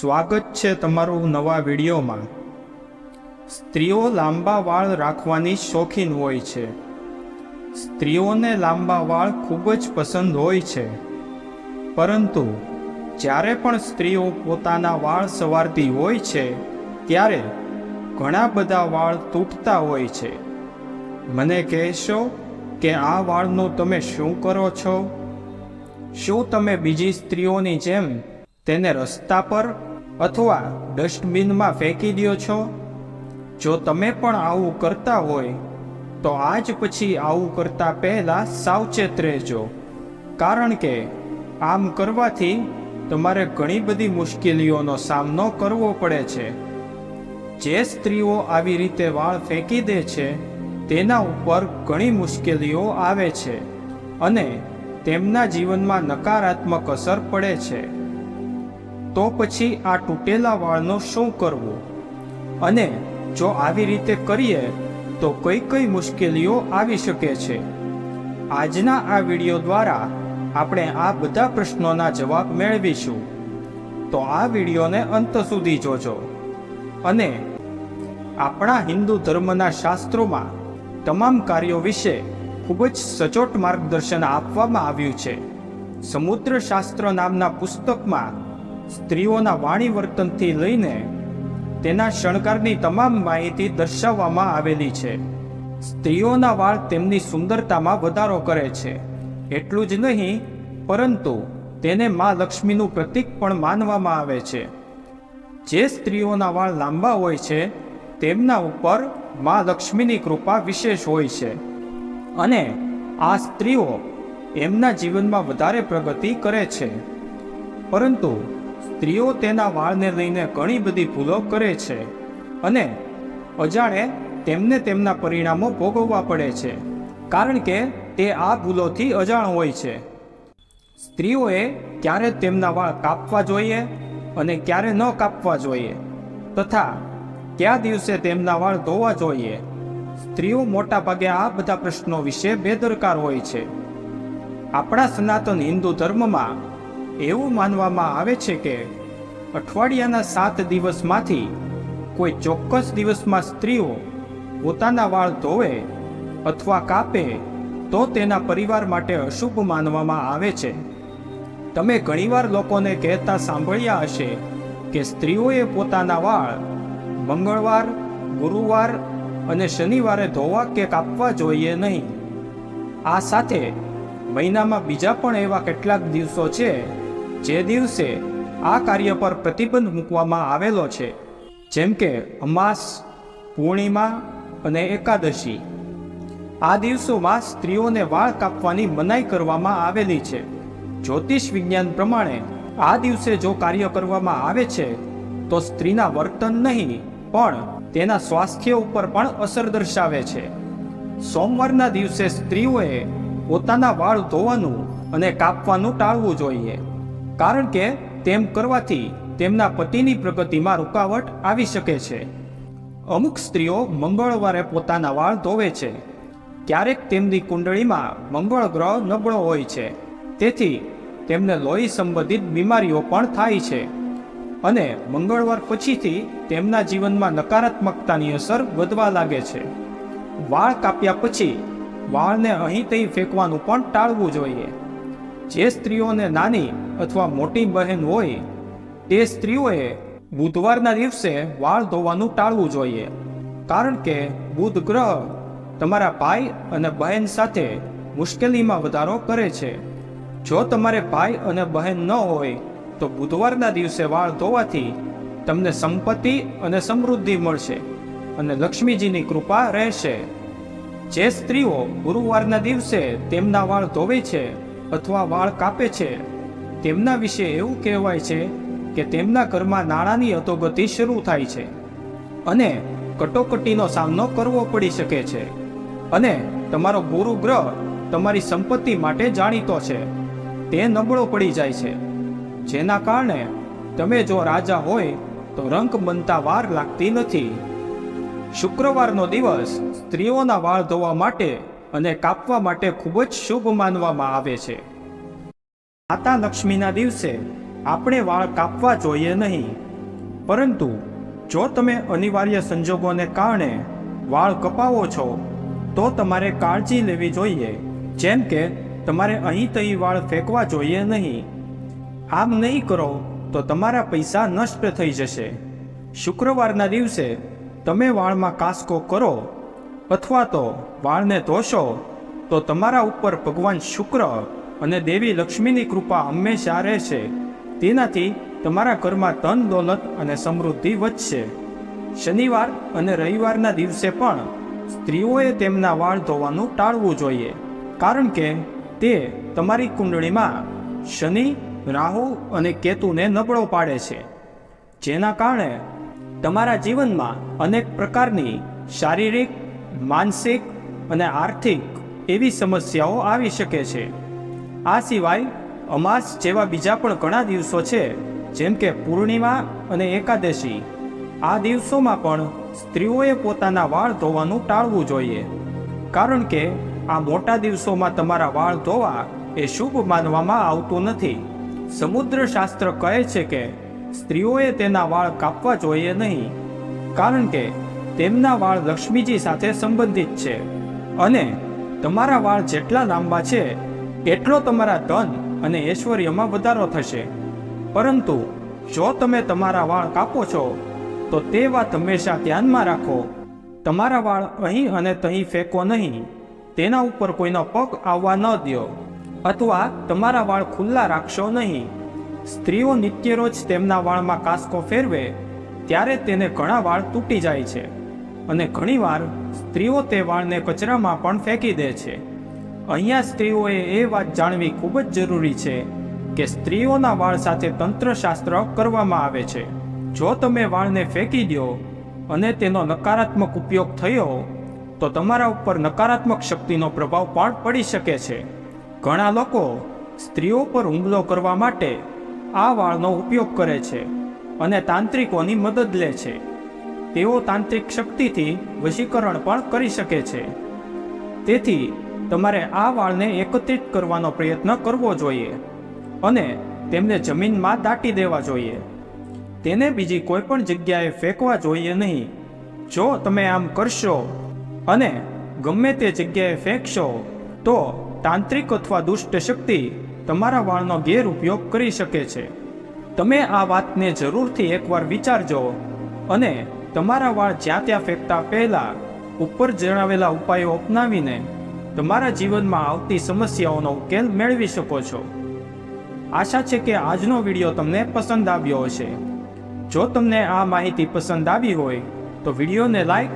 સ્વાગત છે તમારું નવા વિડીયોમાં. સ્ત્રીઓ લાંબા વાળ રાખવાની શોખીન હોય છે. સ્ત્રીઓને લાંબા વાળ ખૂબ જ પસંદ હોય છે. પરંતુ જ્યારે પણ સ્ત્રીઓ પોતાના વાળ સવારતી હોય છે, ત્યારે ઘણા બધા વાળ તૂટતા હોય છે. મને કહેશો કે આ વાળનું તમે શું કરો છો? શું તમે બીજી સ્ત્રીઓની જેમ તેને રસ્તા પર અથવા ડસ્ટબિનમાં ફેંકી દો છો? જો તમે પણ આવું કરતા હોય, તો આજ પછી આવું કરતા પહેલાં સાવચેત રહેજો. કારણ કે આમ કરવાથી તમારે ઘણી બધી મુશ્કેલીઓનો સામનો કરવો પડે છે. જે સ્ત્રીઓ આવી રીતે વાળ ફેંકી દે છે, તેના ઉપર ઘણી મુશ્કેલીઓ આવે છે અને તેમના જીવનમાં નકારાત્મક અસર પડે છે. તો પછી આ તૂટેલા વાળનો શું કરવું? અને જો આવી રીતે કરીએ, તો કઈ કઈ મુશ્કેલીઓ આવી શકે છે? આજના આ વીડિયો દ્વારા આપણે આ બધા પ્રશ્નોના જવાબ મેળવીશું. તો આ વિડીયોને અંત સુધી જોજો. અને આપણા હિન્દુ ધર્મના શાસ્ત્રોમાં તમામ કાર્યો વિશે ખૂબ જ સચોટ માર્ગદર્શન આપવામાં આવ્યું છે. સમુદ્ર શાસ્ત્ર નામના પુસ્તકમાં સ્ત્રીઓના વાણી વર્તનથી લઈને તેના શણગારની તમામ માહિતી દર્શાવવામાં આવેલી છે. સ્ત્રીઓના વાળ તેમની સુંદરતામાં વધારો કરે છે. એટલું જ નહીં, પરંતુ તેને મા લક્ષ્મીનું પ્રતીક પણ માનવામાં આવે છે. જે સ્ત્રીઓના વાળ લાંબા હોય છે, તેમના ઉપર મા લક્ષ્મીની કૃપા વિશેષ હોય છે. અને આ સ્ત્રીઓ એમના જીવનમાં વધારે પ્રગતિ કરે છે. પરંતુ સ્ત્રીઓ તેના વાળને લઈને ઘણી બધી ભૂલો કરે છે અને અજાણે તેમને તેમના પરિણામો ભોગવવા પડે છે, કારણ કે તે આ ભૂલોથી અજાણ હોય છે. સ્ત્રીઓએ ક્યારે તેમના વાળ કાપવા જોઈએ અને ક્યારે ન કાપવા જોઈએ, તથા કયા દિવસે તેમના વાળ ધોવા જોઈએ? સ્ત્રીઓ મોટા ભાગે આ બધા પ્રશ્નો વિશે બેદરકાર હોય છે. આપણા સનાતન હિન્દુ ધર્મમાં એવું માનવામાં આવે છે કે અઠવાડિયાના સાત દિવસમાંથી કોઈ ચોક્કસ દિવસમાં સ્ત્રીઓ પોતાના વાળ ધોવે અથવા કાપે તો તેના પરિવાર માટે અશુભ માનવામાં આવે છે. તમે ઘણીવાર લોકોને કહેતા સાંભળ્યા હશે કે સ્ત્રીઓએ પોતાના વાળ મંગળવાર, ગુરુવાર અને શનિવારે ધોવા કે કાપવા જોઈએ નહીં. આ સાથે મહિનામાં બીજા પણ એવા કેટલાક દિવસો છે જે દિવસે આ કાર્ય પર પ્રતિબંધ મૂકવામાં આવેલો છે, જેમ કે અમાસ, પૂર્ણિમા અને એકાદશી. આ દિવસોમાં સ્ત્રીઓને વાળ કાપવાની મનાઈ કરવામાં આવેલી છે. જ્યોતિષ વિજ્ઞાન પ્રમાણે આ દિવસે જો કાર્ય કરવામાં આવે છે, તો સ્ત્રીના વર્તન નહીં, પણ તેના સ્વાસ્થ્ય ઉપર પણ અસર દર્શાવે છે. સોમવારના દિવસે સ્ત્રીઓએ પોતાના વાળ ધોવાનું અને કાપવાનું ટાળવું જોઈએ. કારણ કે તેમ કરવાથી તેમના પતિની પ્રગતિમાં રૂકાવટ આવી શકે છે. અમુક સ્ત્રીઓ મંગળવારે પોતાના વાળ ધોવે છે. ક્યારેક તેમની કુંડળીમાં મંગળ ગ્રહ નબળો હોય છે. તેથી તેમને લોહી સંબંધિત બીમારીઓ પણ થાય છે. અને મંગળવાર પછીથી તેમના જીવનમાં નકારાત્મકતાની અસર વધવા લાગે છે. વાળ કાપ્યા પછી વાળને અહીં ત્યાં ફેંકવાનું પણ ટાળવું જોઈએ. જે સ્ત્રીઓને નાની અથવા મોટી બહેન હોય, તે સ્ત્રીઓએ બુધવારના દિવસે વાળ ધોવાનું ટાળવું જોઈએ. કારણ કે બુધ ગ્રહ તમારા ભાઈ અને બહેન સાથે મુશ્કેલીમાં વધારો કરે છે. જો તમારે ભાઈ અને બહેન ન હોય, તો બુધવારના દિવસે વાળ ધોવાથી તમને સંપત્તિ અને સમૃદ્ધિ મળશે અને લક્ષ્મીજીની કૃપા રહેશે. જે સ્ત્રીઓ ગુરુવારના દિવસે તેમના વાળ ધોવે છે અથવા વાળ કાપે છે? તેમના વિશે એવું કહેવાય છે કે તેમના ઘરમાં નાણાંની અધોગતિ શરૂ થાય છે અને કટોકટીનો સામનો કરવો પડી શકે છે અને તમારો ગુરુ ગ્રહ તમારી સંપત્તિ માટે જાણીતો છે. તે નબળો પડી જાય છે. જેના કારણે તમે જો રાજા હોય તો રંક બનતા વાર લાગતી નથી. શુક્રવારનો દિવસ સ્ત્રીઓના વાળ ધોવા માટે અને કાપવા માટે ખૂબ જ શુભ માનવામાં આવે છે. માતા લક્ષ્મીના દિવસે આપણે વાળ કાપવા જોઈએ નહીં. પરંતુ જો તમે અનિવાર્ય સંજોગોને કારણે વાળ કપાવો છો, તો તમારે કાળજી લેવી જોઈએ. જેમ કે તમારે અહીં તહીં વાળ ફેંકવા જોઈએ નહીં. આમ નહીં કરો તો તમારા પૈસા નષ્ટ થઈ જશે. શુક્રવારના દિવસે તમે વાળમાં કાસકો કરો અથવા તો વાળને ધોશો તો તમારા ઉપર ભગવાન શુક્ર અને દેવી લક્ષ્મીની કૃપા હંમેશા રહેશે. તેનાથી તમારા ઘરમાં ધન, દોલત અને સમૃદ્ધિ વધશે. શનિવાર અને રવિવારના દિવસે પણ સ્ત્રીઓએ તેમના વાળ ધોવાનું ટાળવું જોઈએ, કારણ કે તે તમારી કુંડળીમાં શનિ, રાહુ અને કેતુને નબળો પાડે છે. જેના કારણે તમારા જીવનમાં અનેક પ્રકારની શારીરિક માનસિક અને આર્થિક એવી સમસ્યાઓ આવી શકે છે. આ સિવાય અમાસ જેવા બીજા પણ ઘણા દિવસો છે, જેમ કે પૂર્ણિમા અને એકાદશી. આ દિવસોમાં પણ સ્ત્રીઓએ પોતાના વાળ ધોવાનું ટાળવું જોઈએ. કારણ કે આ મોટા દિવસોમાં તમારા વાળ ધોવા એ શુભ માનવામાં આવતું નથી. સમુદ્ર શાસ્ત્ર કહે છે કે સ્ત્રીઓએ તેના વાળ કાપવા જોઈએ નહીં. કારણ કે તેમના વાળ લક્ષ્મીજી સાથે સંબંધિત છે. અને તમારા વાળ જેટલા લાંબા છે, એટલો તમારા ધન અને ઐશ્વર્યમાં વધારો થશે. પરંતુ જો તમે તમારા વાળ કાપો છો, તો તે વાત હંમેશા ધ્યાનમાં રાખો. તમારા વાળ અહીં અને તહીં ફેંકો નહીં. તેના ઉપર કોઈનો પગ આવવા ન દો. અથવા તમારા વાળ ખુલ્લા રાખશો નહીં. સ્ત્રીઓ નિત્ય રોજ તેમના વાળમાં કાસકો ફેરવે, ત્યારે તેને ઘણા વાળ તૂટી જાય છે. અને ઘણીવાર સ્ત્રીઓ તે વાળને કચરામાં પણ ફેંકી દે છે. અહીંયા સ્ત્રીઓએ એ વાત જાણવી ખૂબ જ જરૂરી છે કે સ્ત્રીઓના વાળ સાથે તંત્રશાસ્ત્ર કરવામાં આવે છે. જો તમે વાળને ફેંકી દો અને તેનો નકારાત્મક ઉપયોગ થયો, તો તમારા ઉપર નકારાત્મક શક્તિનો પ્રભાવ પણ પડી શકે છે. ઘણા લોકો સ્ત્રીઓ પર હુમલો કરવા માટે આ વાળનો ઉપયોગ કરે છે અને તાંત્રિકોની મદદ લે છે. તેઓ તાંત્રિક શક્તિથી વશીકરણ પણ કરી શકે છે. તેથી, તમારે આ વાળને એકત્રિત કરવાનો પ્રયત્ન કરવો જોઈએ અને તેમને જમીનમાં દાટી દેવા જોઈએ. તેને બીજી કોઈ પણ જગ્યાએ ફેંકવા જોઈએ નહીં. જો તમે આમ કરશો અને ગમે તે જગ્યાએ ફેંકશો, તો તાંત્રિક અથવા દુષ્ટ શક્તિ તમારા વાળનો ગેરઉપયોગ કરી શકે છે. તમે આ વાતને જરૂરથી એકવાર વિચારજો અને તમારા વાળ જ્યાં ત્યાં ફેંકતા પહેલા ઉપર જણાવેલા ઉપાયો અપનાવીને તમારા જીવનમાં આવતી સમસ્યાઓનો ઉકેલ મેળવી શકો છો. આશા છે કે આજનો વીડિયો તમને પસંદ આવ્યો હશે. જો તમને આ માહિતી પસંદ આવી હોય, તો વિડીયોને લાઈક